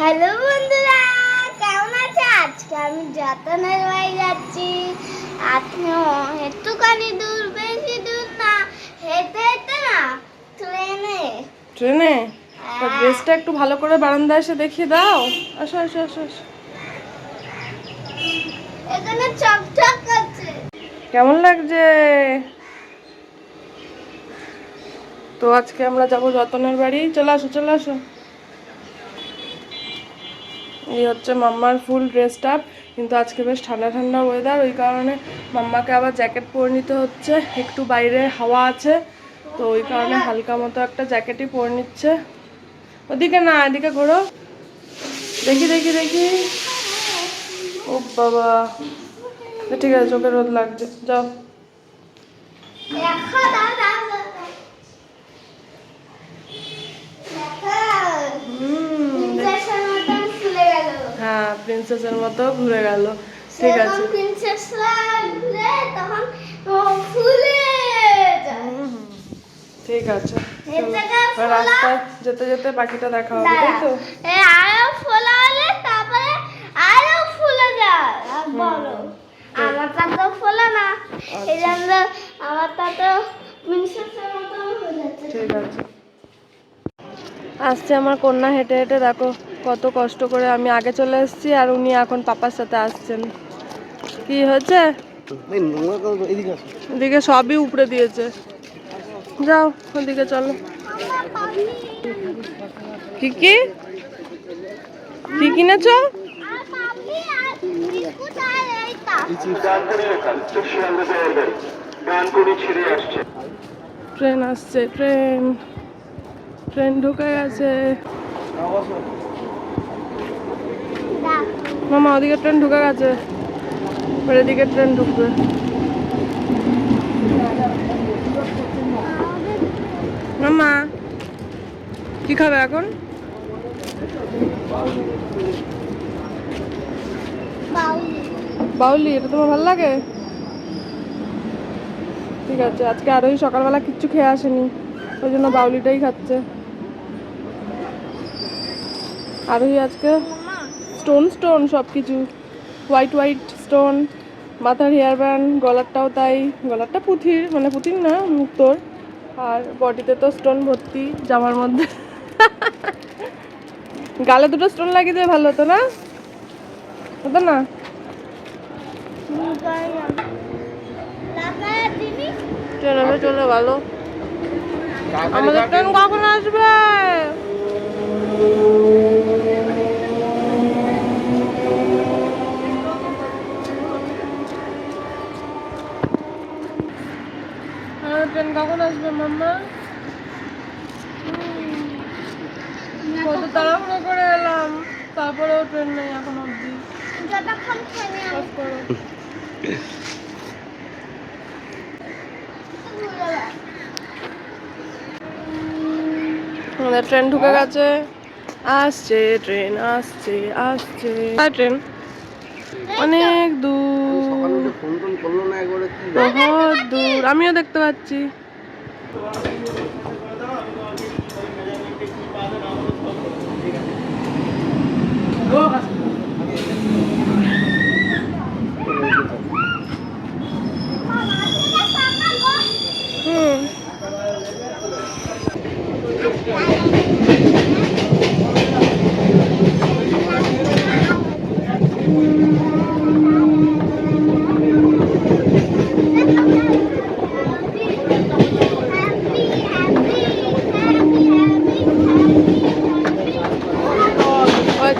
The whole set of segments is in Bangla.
হ্যালো বন্ধুরা কেমন আছে? আজকে আমি যতনের বাড়ি যাচ্ছি। আজকে একটুখানি দূর বেশি দূর না হেঁটে হেঁটে না ট্রেনে। ট্রেনে? হ্যাঁ। ড্রেসটা একটু ভালো করে বারান্দায় এসে দেখিয়ে দাও। আসো আসো আসো আসো। এখানে চকচক করছে। কেমন লাগছে? তো আজকে আমরা যাব যতনের বাড়ি। চলে আসো চলে আসো। এই হচ্ছে মাম্মার ফুল ড্রেসটা আপ কিন্তু আজকে বেশ ঠান্ডা ঠান্ডা ওয়েদার ওই কারণে মাম্মাকে আবার জ্যাকেট পরে নিতে হচ্ছে। একটু বাইরে হাওয়া আছে, তো ওই কারণে হালকা মতো একটা জ্যাকেটই পরে নিচ্ছে। ওদিকে না, এদিকে ঘোরো। দেখি দেখি দেখি। ও বাবা। ঠিক আছে, চোখে রোদ লাগছে। যাও দেখো দাও দাও দাও, দাও। দেখো হুম প্রিন্সেসের মতন ফুলে গেল হ্যাঁ প্রিন্সেসের মতো ঘুরে গেল। ঠিক আছে। তখন ফুলে ঠিক আছে। রাস্তায় যেতে যেতে পাখিটা দেখা হবে তাই তো? আরও ফোলা হলে তারপরে আরও ফুলে যায়। আমারটা তো ফোলা না। এই জন্য আমারটা তো প্রিন্সেসের মতো হয়ে যাচ্ছে। ঠিক আছে। আসছে আমার কন্যা হেঁটে হেঁটে দেখো। কত কষ্ট করে আমি আগে চলে এসেছি আর উনি এখন পাপার সাথে আসছেন। কি হয়েছে? এদিকে সবই উপরে দিয়েছে। যাও ওদিকে চলো। কি কি? কি কিনেছো? ট্রেন আসছে ট্রেন। ট্রেন ঢুকে গেছে। মামা, ওদিকে ট্রেন ঢুকে গেছে এবার এদিকে ট্রেন ঢুকবে। মামা, কি খাবে এখন? বাউলি, এটা তোমার ভালো লাগে? ঠিক আছে, আজকে আরোই সকালবেলা কিচ্ছু খেয়ে আসেনি, ওই জন্য বাউলিটাই খাচ্ছে। আরোই আজকে স্টোন স্টোন সব কিছু হোয়াইট হোয়াইট স্টোন মাথার হেয়ার ব্যান্ড গলারটাও তাই। গলারটা পুঁথির মানে পুঁথির না, মুক্তর। আর বডিতে তো স্টোন ভর্তি, জামার মধ্যে। গালে দুটো স্টোন লাগিয়ে দিয়ে ভালো হতো না? হতো না? চলে গেল আমাদের ট্রেন কখন আসবে? ট্রেন কখন আসবে মাম্মা? কত তাড়াহুড়ো করে এলাম তারপরেও ট্রেন নেই এখন অবধি। করো। আমাদের ট্রেন ঢুকে গেছে। আসছে ট্রেন আসছে আসছে। ট্রেন অনেক দূর। বহুত দূর আমিও দেখতে পাচ্ছি আচ্ছা আচ্ছা এই দেখো এসে গেলাম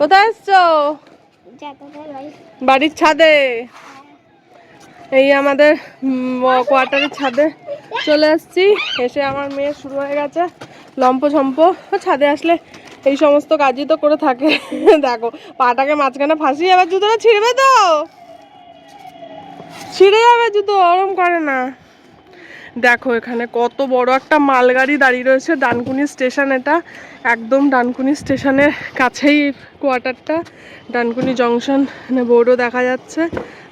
কোথায় এসছো? বাড়ির ছাদে। এই আমাদের কোয়ার্টারের ছাদে চলে আসছি। এসে আমার মেয়ে শুরু হয়ে গেছে। লম্প ঝম্প ছাদে আসলে এই সমস্ত কাজই তো করে থাকে। দেখো, পাটাকে মাঝখানে ফাঁসিয়ে আবার জুতোটা ছিঁড়বে তো? ছিঁড়ে যাবে জুতো, ওরম করে না। দেখো, এখানে কত বড় একটা মালগাড়ি দাঁড়িয়ে রয়েছে ডানকুনি স্টেশন এটা। একদম ডানকুনি স্টেশনের কাছেই কোয়ার্টারটা ডানকুনি জংশন মানে বোর্ডও দেখা যাচ্ছে,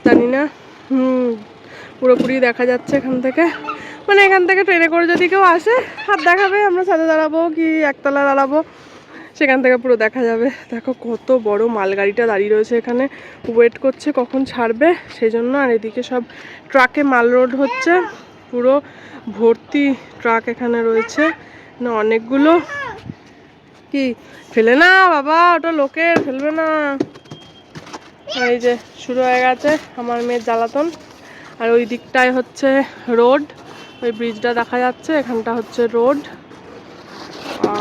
জানি না। হুম, পুরোপুরি দেখা যাচ্ছে এখান থেকে। মানে এখান থেকে ট্রেনে করে যদি কেউ আসে, হাত দেখাবে, আমরা ছাদে দাঁড়াবো কি একতলা দাঁড়াবো, সেখান থেকে পুরো দেখা যাবে। দেখো কত বড় মালগাড়িটা দাঁড়িয়ে রয়েছে এখানে। ওয়েট করছে কখন ছাড়বে সেই জন্য আর এদিকে সব ট্রাকে মাল রোড হচ্ছে। পুরো ভর্তি ট্রাক এখানে রয়েছে। না, অনেকগুলো। কি? ফেলে না, বাবা, ওটা লোকের, ফেলবে না। এই যে শুরু হয়ে গেছে আমার মেয়ের জ্বালাতন। আর ওই দিকটায় হচ্ছে রোড, ওই ব্রিজটা দেখা যাচ্ছে, এখানটা হচ্ছে রোড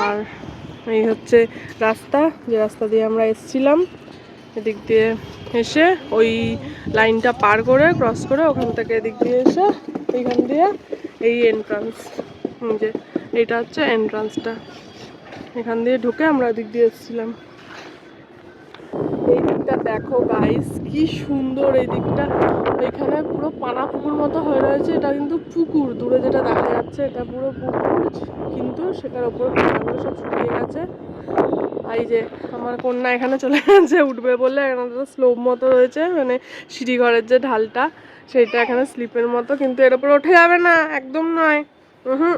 আর এই হচ্ছে রাস্তা, যে রাস্তা দিয়ে আমরা এসছিলাম, এদিক দিয়ে এসে ওই লাইনটা পার করে ক্রস করে ওখান থেকে এদিক দিয়ে এসে এইখান দিয়ে এই এন্ট্রান্স যে এটা হচ্ছে এন্ট্রান্সটা এখান দিয়ে ঢুকে আমরা ওদিক দিয়ে এসেছিলাম। দিকটা দেখো গাইস কি সুন্দর এই দিকটা। এখানে পুরো পানা পুকুর মতো হয়ে রয়েছে, এটা কিন্তু পুকুর। দূরে যেটা দেখা যাচ্ছে, এটা পুরো পুকুর, কিন্তু সেটার ওপর পানাগুলো সব শুকিয়ে গেছে। এই যে আমার কন্যা এখানে চলে গেছে, উঠবে বলে। এখানে স্লোপ মতো রয়েছে মানে সিঁড়িঘরের যে ঢালটা, সেইটা এখানে স্লিপের মতো, কিন্তু এর উপর ওঠে যাবে না, একদম নয়। হুম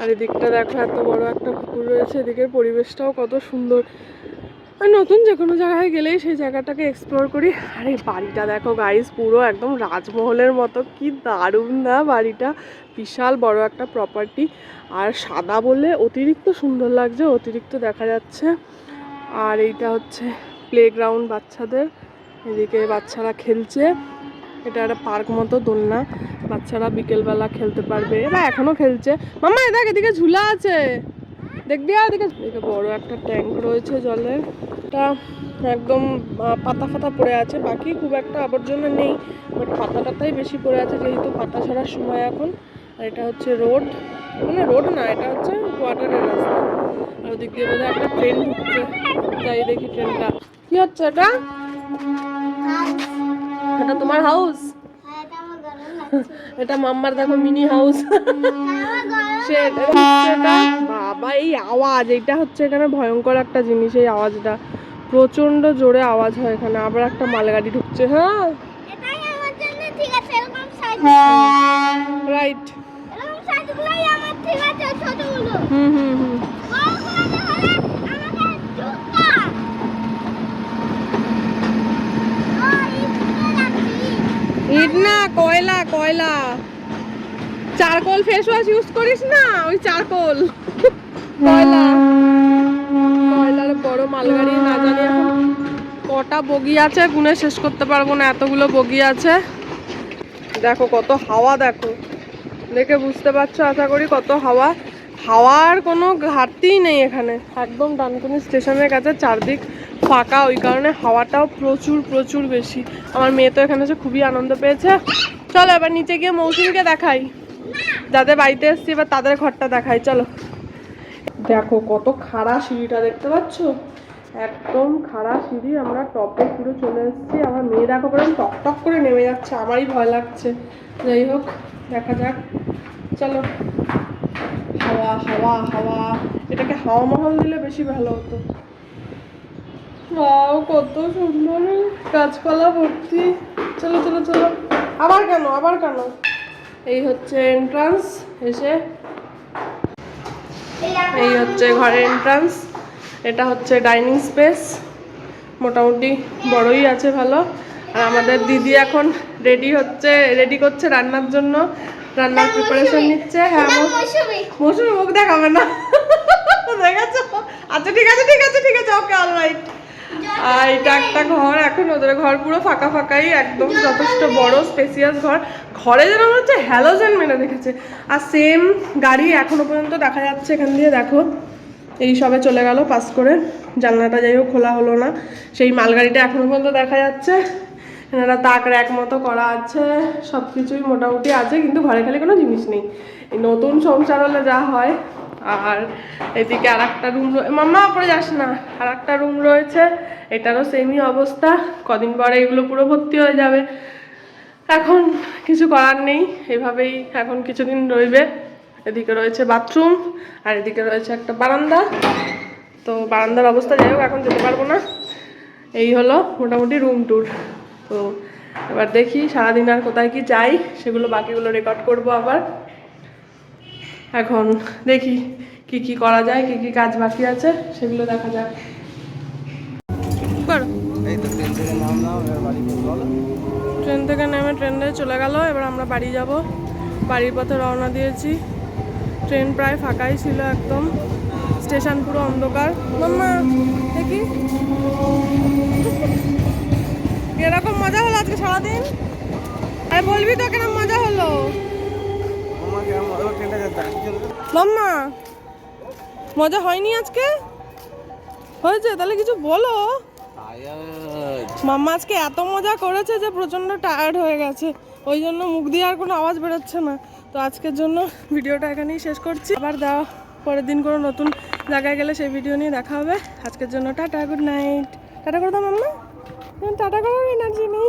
আর এদিকটা দেখো, এত বড় একটা পুকুর রয়েছে, এদিকের পরিবেশটাও কত সুন্দর। নতুন যে কোনো জায়গায় গেলেই সেই জায়গাটাকে এক্সপ্লোর করি। আর এই বাড়িটা দেখো গাইস পুরো একদম রাজমহলের মতো। কি দারুণ না বাড়িটা? বিশাল বড় একটা প্রপার্টি আর সাদা বলে অতিরিক্ত সুন্দর লাগছে, অতিরিক্ত দেখা যাচ্ছে। আর এইটা হচ্ছে প্লেগ্রাউন্ড বাচ্চাদের। এদিকে বাচ্চারা খেলছে। এটা একটা পার্ক মতো, দোলনা। বাচ্চারা বিকেলবেলা খেলতে পারবে। এরা এখনও খেলছে। মামা দেখ, এদিকে ঝুলা আছে। দেখবি এদিকে এদিকে বড় একটা ট্যাঙ্ক রয়েছে জলের। এটা একদম পাতা ফাতা পড়ে আছে। বাকি খুব একটা আবর্জনা নেই বাট পাতা টাতাই বেশি পড়ে আছে, যেহেতু পাতা ছাড়ার সময় এখন। আর এটা হচ্ছে রোড। মানে রোড না, এটা হচ্ছে কোয়ার্টারের রাস্তা। আর ওদিক দিয়ে বোধহয় একটা ট্রেন ঢুকছে। যাই দেখি ট্রেনটা। কি হচ্ছে এটা? এটা তোমার হাউস এটা মাম্মার দেখো মিনি হাউস আমার গরম সে এটা হচ্ছে এটা? বাবা, এই আওয়াজ। এটা হচ্ছে এখানে ভয়ঙ্কর একটা জিনিস, এই আওয়াজটা। প্রচণ্ড জোরে আওয়াজ হয় এখানে। আবার একটা মালগাড়ি ঢুকছে হ্যাঁ? রাইট ছোটগুলো। হুম ইট না কয়লা কয়লা। চারকোল ফেস ওয়াশ ইউজ করিস না ওই চারকোল। কয়লা। কয়লার বড় মালগাড়ি না জানি কটা বগি আছে, গুনে শেষ করতে পারব না, এতগুলো বগি আছে। দেখো কত হাওয়া, দেখো। দেখে বুঝতে পারছ, আশা করি কত হাওয়া। হাওয়ার কোনো ঘাটতিই নেই এখানে। একদম ডানকুনি স্টেশনের কাছে চারদিক ফাঁকা, ওই কারণে হাওয়াটাও প্রচুর প্রচুর বেশি। আমার মেয়ে তো এখানে এসে খুবই আনন্দ পেয়েছে। চলো, এবার নিচে গিয়ে মৌসুমীকে দেখাই। যাদের বাড়িতে এসছি, এবার তাদের ঘরটা দেখাই। চলো। দেখো কত খাড়া সিঁড়িটা দেখতে পাচ্ছ? একদম খাড়া সিঁড়ি, আমরা টপে পুরো চলে এসেছি। আমার মেয়ে দেখো করে টক টক করে নেমে যাচ্ছে, আমারই ভয় লাগছে। যাই হোক, দেখা যাক। চলো। হাওয়া হাওয়া হাওয়া। এটাকে হাওয়া মহল দিলে বেশি ভালো হতো। বাও কত সুন্দর গাছপালা ভর্তি। চলো চলো চলো। আবার কেন আবার কেন? এই হচ্ছে এন্ট্রান্স এসে। এই হচ্ছে ঘরের এন্ট্রান্স এটা হচ্ছে ডাইনিং স্পেস। মোটামুটি বড়ই আছে ভালো। আর আমাদের দিদি এখন রেডি হচ্ছে রেডি করছে রান্নার জন্য। রান্নার প্রিপারেশন নিচ্ছে হ্যাঁ আমার মৌসুমি। মুখ দেখাবে না। দেখেছ আচ্ছা ঠিক আছে ঠিক আছে ঠিক আছে ওকে অলরাইট আর এটা একটা ঘর এখন ওদের ঘর পুরো ফাঁকা ফাঁকাই একদম যথেষ্ট বড় স্পেসিয়াস ঘর। ঘরে যেন মনে হচ্ছে হ্যালোজেন মেরে রেখেছে। আর সেম গাড়ি এখনও পর্যন্ত দেখা যাচ্ছে এখান দিয়ে দেখো। এই সবে চলে গেল পাস করে। জানলাটা যাই হোক, খোলা হলো না। সেই মালগাড়িটা এখনও পর্যন্ত দেখা যাচ্ছে। এনারা তাক র্যাক মতো করা আছে। সব কিছুই মোটামুটি আছে, কিন্তু ঘরে খালি কোনো জিনিস নেই। এই নতুন সংসার হলে যা হয়। আর এদিকে আর একটা রুম মাম্মা পরে যাস না। আর একটা রুম রয়েছে। এটারও সেমই অবস্থা। কদিন পরে এগুলো পুরো ভর্তি হয়ে যাবে। এখন কিছু করার নেই। এভাবেই এখন কিছুদিন রইবে। এদিকে রয়েছে বাথরুম আর এদিকে রয়েছে একটা বারান্দা। তো বারান্দার অবস্থা যাই হোক এখন যেতে পারব না। এই হলো মোটামুটি রুম ট্যুর তো এবার দেখি সারাদিন আর কোথায় কি যাই সেগুলো বাকিগুলো রেকর্ড করব আবার। এখন দেখি কি কি করা যায় কি কি কাজ বাকি আছে সেগুলো দেখা যাক। করো। এই তো ট্রেন থেকে নামলাম এবার বাড়ি বলো। ট্রেন থেকে নেমে ট্রেনে চলে গেল এবার আমরা বাড়ি যাব। বাড়ির পথে রওনা দিয়েছি। ট্রেন প্রায় ফাঁকাই ছিল একদম। স্টেশন পুরো অন্ধকার। মাম্মা দেখি। এরকম মজা হলো আজকে সারাদিন? আরে বলবি তো কেন মজা হলো? মাম্মা মজা হয়নি আজকে? হয়েছে তাহলে কিছু বলো। মাম্মা আজকে এত মজা করেছে যে প্রচণ্ড টায়ার্ড হয়ে গেছে। ওই জন্য মুখ দিয়ে আর কোনো আওয়াজ বেরোচ্ছে না। তো আজকের জন্য ভিডিওটা এখানেই শেষ করছি। আবার দেওয়া পরের দিন কোনো নতুন জায়গায় গেলে সেই ভিডিও নিয়ে দেখা হবে। আজকের জন্য টাটা গুড নাইট টাটা করে দাও মাম্মা। টাটা করার এনার্জি নেই।